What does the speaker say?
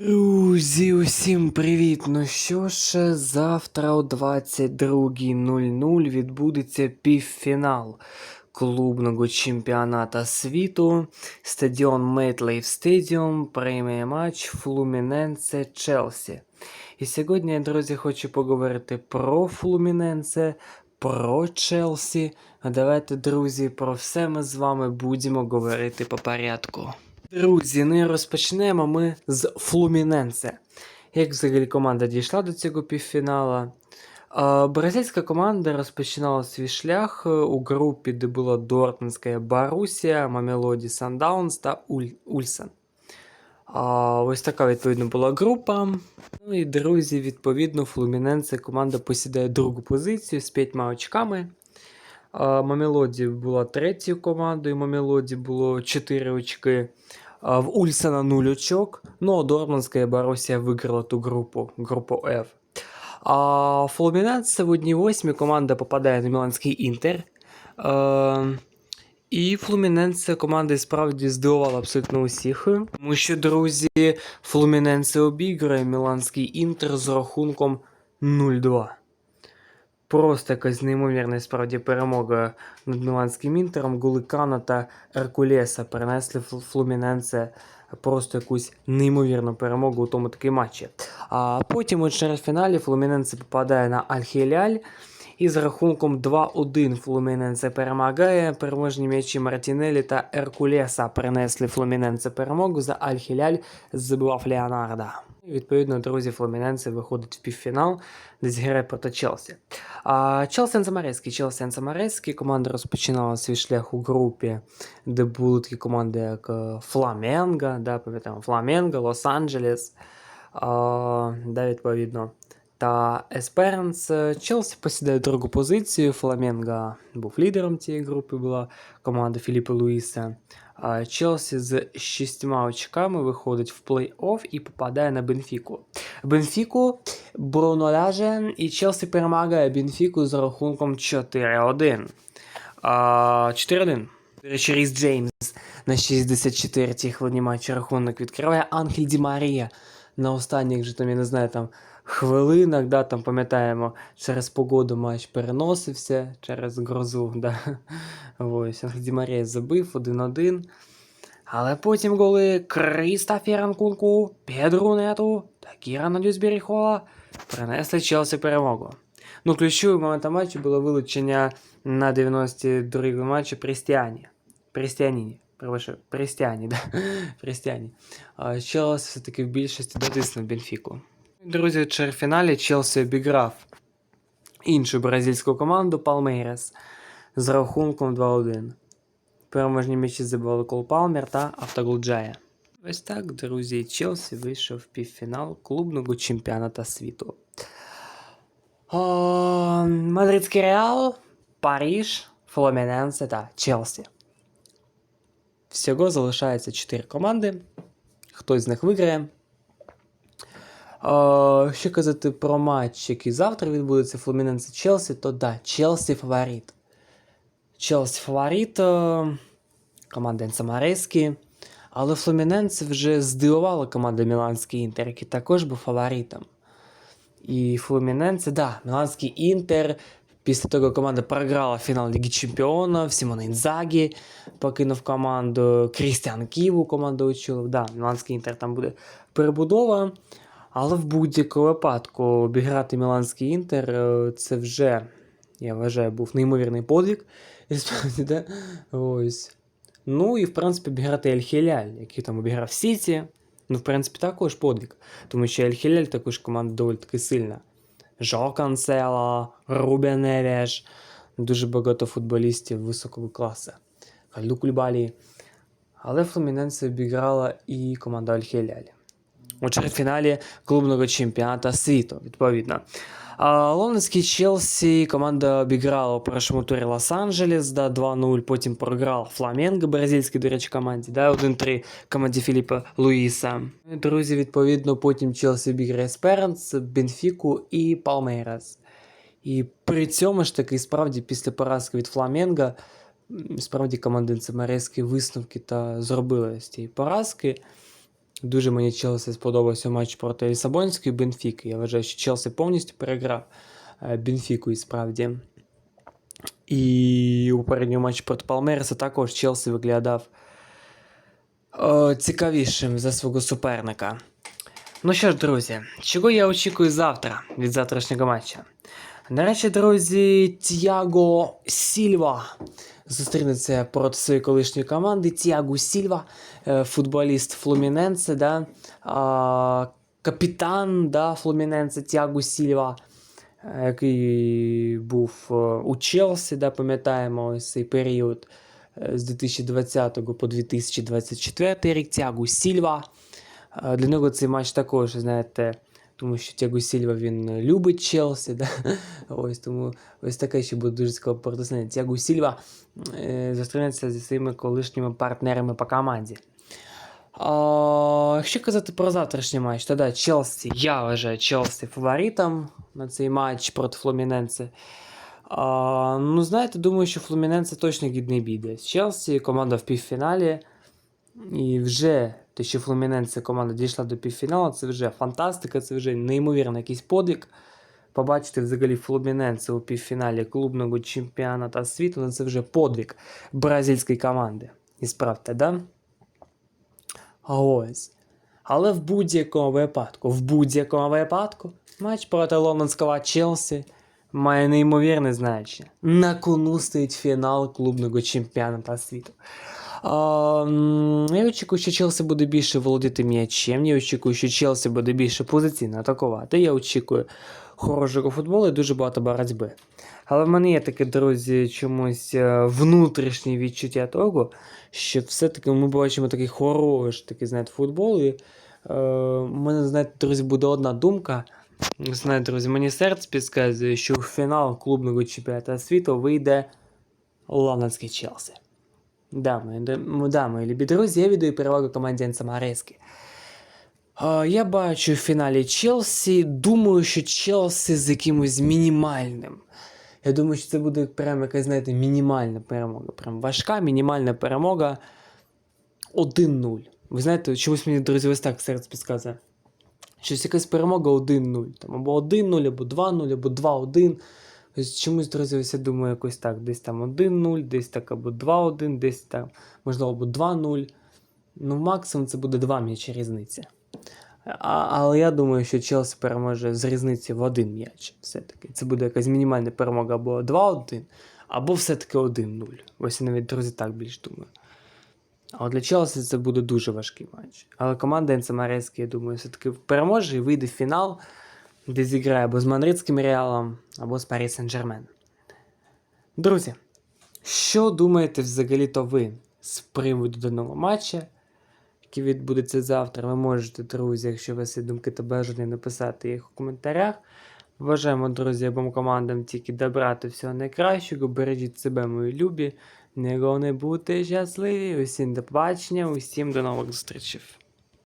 Друзі, усім привіт! Ну що ж, завтра о 22.00 відбудеться півфінал клубного чемпіоната світу. Стадіон Метлейф Стадіум прийме матч Флуміненце Челсі. І сьогодні, друзі, хочу поговорити про Флуміненце, про Челсі. А Давайте, друзі, про все ми з вами будемо говорити по порядку. Друзі, ну і розпочнемо ми з Флуміненсе. Як взагалі команда дійшла до цього півфінала? Бразильська команда розпочинала свій шлях е, у групі, де була Дортмундська Барусія, Мамелоді Сандаунс та Уль... Ульсен. Ось така відповідно була група. Ну і друзі, відповідно, Флуміненсе команда посідає другу позицію з п'ятьма очками. Мамелоді була третьою командою, Мамелоді було 4 очки. В Ульсена 0 очок. Ну, а Дортмундська Борусія виграла ту групу, групу F. А в одній восьмій команда попадає на Міланський Інтер. І Флуміненсе команда справді здивувала абсолютно усіх. Тому що, друзі, Флуміненсе обіграє Міланський Інтер з рахунком 0-2. Просто якась неймовірна справді перемога над Міланським інтером. Голи Кана та Еркулеса принесли Фл- Флуміненсе просто якусь неймовірну перемогу у тому таки матчі. А потім у чвертьфіналі Флуміненсе попадає на Аль-Хіляль. І з рахунком 2-1 Флуміненсе перемагає. Переможні м'ячі Мартінелі та Еркулеса принесли Флуміненсе перемогу. За Аль-Хіляль забивав Леонарда. Відповідно, друзі, Флуміненсе виходить в півфінал, десь грає проти Челсі. А Челсен Замарецький, Челсен Замарецький. Команда розпочинала свій шлях у групі, де були такі команди, як е, Фламенго, да, пам'ятаємо, Фламенго, Лос-Анджелес, да, відповідно. Та Есперанс Челсі посідає другу позицію. Фламенго був лідером цієї групи, була команда Філіпа Луїса. Челсі з шістьма очками виходить в плей-офф і попадає на Бенфіку. Бенфіку Бруно ляже, і Челсі перемагає Бенфіку з рахунком 4-1. 4-1. До речі, Ріс Джеймс на 64-й хвилині матчу рахунок відкриває Анхель Ді Марія на останніх же там, я не знаю, там хвилинах, да, там пам'ятаємо, через погоду матч переносився, через грозу. Да. Ось, Марія забив 1-1. Але потім голи Кріста Фіранкунку, Педру Нету та Кірана Дюсберіхола принесли Челсі перемогу. Ну, ключовим моментом матчу було вилучення на 92-й матчі Престіані. Престіаніні. Перепрошую, Престіані, да. Престіані. Челсі все-таки в більшості дотиснув Бенфіку. Друзі, в чвертьфіналі Челсі обіграв іншу бразильську команду Палмейрес з рахунком 2-1. Переможні м'ячі забивали Кол Палмер та Автогол Джая. Ось так, друзі, Челсі вийшов в півфінал клубного чемпіоната світу. О, Мадридський Реал, Париж, Фломіненсе та Челсі. Всього залишається 4 команди. Хтось з них виграє. Що казати про матч, який завтра відбудеться Флуміненсе Челсі, то да, Челсі фаворит. Челсі фаворит, е, команда Енсамарескі. Але Флуміненце вже здивувала команда Міланський Інтер, який також був фаворитом. І Флуміненце, да, Міланський Інтер. Після того команда програла фінал Ліги Чемпіонів, Сімон Інзагі покинув команду, Крістіан Ківу команду очолив. Да, Міланський Інтер там буде перебудова. Але в будь-якому випадку обіграти Міланський Інтер е, це вже, я вважаю, був неймовірний подвиг. І справді, да? Ось. Ну і в принципі обіграти Ель Хіляль, який там обіграв Сіті. Ну, в принципі, також подвиг. Тому що Ель Хіляль також команда доволі таки сильна. Жо Канцела, Рубен дуже багато футболістів високого класу. Кальду Кульбалі. Але Флуміненсе обіграла і команда Аль Хіляль у чвертьфіналі клубного чемпіоната світу, відповідно. Лондонський Челсі команда обіграла у першому турі Лос-Анджелес, да, 2-0, потім програв Фламенго, бразильській, до речі, команді, да, 1-3 команді Філіпа Луїса. Друзі, відповідно, потім Челсі обіграє Сперенс, Бенфіку і Палмейрас. І при цьому ж таки, справді, після поразки від Фламенго, справді команда Цемарецькі висновки та зробила з цієї поразки. Дуже мені Челсі сподобався матч проти Лісабонської Бенфіки. Я вважаю, що Челсі повністю переграв е, Бенфіку і справді. І у передньому матчі проти Палмереса також Челсі виглядав е, цікавішим за свого суперника. Ну що ж, друзі, чого я очікую завтра від завтрашнього матча? Нарешті, друзі, Тіаго Сільва зустрінеться проти своєї колишньої команди. Тіаго Сільва, е, футболіст Флуміненсе, да? капітан да, Флуміненсе Тіаго Сільва, е, який був е, у Челсі, да, пам'ятаємо ось цей період з 2020 по 2024 рік. Тіаго Сільва. Для нього цей матч також, знаєте, тому що Тяго Сільва він любить Челсі. Да? Ось тому ось таке ще буде дуже цікаве протистояння. Тяго Сільва е, зустрінеться зі своїми колишніми партнерами по команді. А, якщо казати про завтрашній матч, то да, Челсі, я вважаю Челсі фаворитом на цей матч проти Флуміненце. А, ну, знаєте, думаю, що Флуміненце точно гідний біде. Челсі команда в півфіналі. І вже те, що Флуміненце команда дійшла до півфіналу, це вже фантастика, це вже неймовірний якийсь подвиг. Побачити взагалі Флуміненце у півфіналі клубного чемпіонату світу, ну це вже подвиг бразильської команди. І справді, да? Ось. Але в будь-якому випадку, в будь-якому випадку, матч проти лондонського Челсі має неймовірне значення. На кону стоїть фінал клубного чемпіонату світу. Я очікую, що Челсі буде більше володіти м'ячем. Я очікую, що Челсі буде більше позиційно атакувати. Я очікую хорошого футболу і дуже багато боротьби. Але в мене є таке, друзі, чомусь е, внутрішнє відчуття того, що все-таки ми бачимо такий хороший такий, знаєте, футбол. І, е, у мене, знаєте, друзі, буде одна думка. Знаєте, друзі, мені серце підказує, що в фінал клубного чемпіонату світу вийде лондонський Челсі. Да, мої, да, мої любі друзі, я віддаю перевагу команді Енса Марески. А, Я бачу в фіналі Челсі. Думаю, що Челсі з якимось мінімальним. Я думаю, що це буде прям якась, знаєте, мінімальна перемога. Прям важка мінімальна перемога 1-0. Ви знаєте, чомусь мені, друзі, ось так серце підказує. Щось якась перемога 1-0. Там або 1-0, або 2-0, або 2-1. Чомусь, друзі, я думаю, якось так. Десь там 1-0, десь так або 2-1, десь там, можливо, або 2-0. Ну, максимум це буде 2 м'ячі різниця. А, але я думаю, що Челсі переможе з різниці в один м'яч. Все-таки. Це буде якась мінімальна перемога або 2-1, або все-таки 1-0. Ось я навіть, друзі, так більш думаю. А для Челсі це буде дуже важкий матч. Але команда Енцемарецька, я думаю, все-таки переможе і вийде в фінал, де зіграє або з Мадридським Реалом, або з Парі Сен-Жермен. Друзі, що думаєте взагалі-то ви з приводу даного матча, який відбудеться завтра? Ви можете, друзі, якщо у вас є думки та бажання, написати їх у коментарях. Вважаємо, друзі, обом командам тільки добрати всього найкращого. Бережіть себе, мої любі. Не головне бути щасливі. Усім до побачення, усім до нових зустрічей.